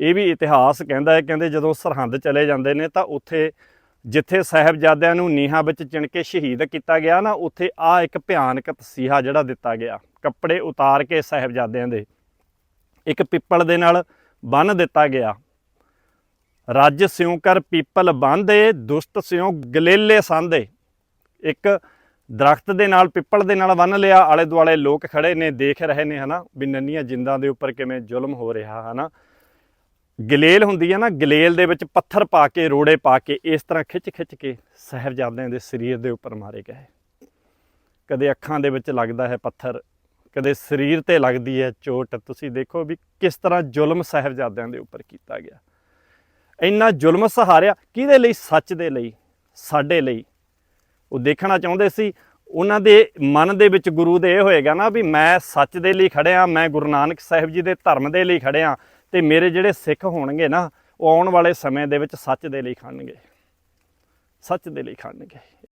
ਇਹ ਵੀ ਇਤਿਹਾਸ ਕਹਿੰਦਾ ਹੈ, ਕਹਿੰਦੇ ਜਦੋਂ ਸਰਹੰਦ ਚਲੇ ਜਾਂਦੇ ਨੇ ਤਾਂ ਉੱਥੇ ਜਿੱਥੇ ਸਾਹਿਬਜ਼ਾਦਿਆਂ ਨੂੰ ਨੀਹਾਂ ਵਿੱਚ ਚਿਣ ਕੇ ਸ਼ਹੀਦ ਕੀਤਾ ਗਿਆ ਨਾ, ਉੱਥੇ ਆ ਇੱਕ ਭਿਆਨਕ ਤਸੀਹਾ ਜਿਹੜਾ ਦਿੱਤਾ ਗਿਆ, ਕੱਪੜੇ ਉਤਾਰ ਕੇ ਸਾਹਿਬਜ਼ਾਦਿਆਂ ਦੇ। ਇੱਕ ਪਿੱਪਲ ਦੇ ਨਾਲ ਬੰਨ ਦਿੱਤਾ ਗਿਆ। ਰੱਜ ਸਿਉ ਕਰ ਪੀਪਲ ਬੰਦੇ ਦੁਸ਼ਟ ਸਿਉ ਗਲੇਲੇ ਸੰਦੇ ਇੱਕ ਦਰਖਤ ਦੇ ਨਾਲ, ਪਿੱਪਲ ਦੇ ਨਾਲ ਬੰਨ ਲਿਆ ਆਲੇ ਦੁਆਲੇ ਲੋਕ ਖੜੇ ਨੇ, ਦੇਖ ਰਹੇ ਨੇ ਹਨਾ, ਵੀ ਨੰਨੀਆਂ ਜਿੰਦਾਂ ਦੇ ਉੱਪਰ ਕਿਵੇਂ ਜ਼ੁਲਮ ਹੋ ਰਿਹਾ ਹਨਾ। ਗਲੇਲ ਹੁੰਦੀ ਹੈ ਨਾ, ਗਲੇਲ ਦੇ ਵਿੱਚ ਪੱਥਰ ਪਾ ਕੇ, ਰੋੜੇ ਪਾ ਕੇ, ਇਸ ਤਰ੍ਹਾਂ ਖਿੱਚ ਖਿੱਚ ਕੇ ਸਾਹਿਬਜ਼ਾਦਿਆਂ ਦੇ ਸਰੀਰ ਦੇ ਉੱਪਰ ਮਾਰੇ ਗਏ। ਕਦੇ ਅੱਖਾਂ ਦੇ ਵਿੱਚ ਲੱਗਦਾ ਹੈ ਪੱਥਰ, ਕਦੇ ਸਰੀਰ ਤੇ ਲੱਗਦੀ ਹੈ ਚੋਟ। ਤੁਸੀਂ ਦੇਖੋ ਵੀ ਕਿਸ ਤਰ੍ਹਾਂ ਜ਼ੁਲਮ ਸਾਹਿਬਜ਼ਾਦਿਆਂ ਦੇ ਉੱਪਰ ਕੀਤਾ ਗਿਆ। ਇੰਨਾ ਜ਼ੁਲਮ ਸਹਾਰਿਆ ਕਿਹਦੇ ਲਈ? ਸੱਚ ਦੇ ਲਈ, ਸਾਡੇ ਲਈ। ਉਹ ਦੇਖਣਾ ਚਾਹੁੰਦੇ ਸੀ, ਉਹਨਾਂ ਦੇ ਮਨ ਦੇ ਵਿੱਚ ਗੁਰੂ ਦੇ ਇਹ ਹੋਏਗਾ ਨਾ ਵੀ ਮੈਂ ਸੱਚ ਦੇ ਲਈ ਖੜਿਆ, ਮੈਂ ਗੁਰੂ ਨਾਨਕ ਸਾਹਿਬ ਜੀ ਦੇ ਧਰਮ ਦੇ ਲਈ ਖੜਿਆ ਤੇ ਮੇਰੇ ਜਿਹੜੇ ਸਿੱਖ ਹੋਣਗੇ ਨਾ, ਉਹ ਆਉਣ ਵਾਲੇ ਸਮੇਂ ਦੇ ਵਿੱਚ ਸੱਚ ਦੇ ਲਈ ਖੜਨਗੇ। ਸੱਚ ਦੇ ਲਈ ਖੜਨਗੇ।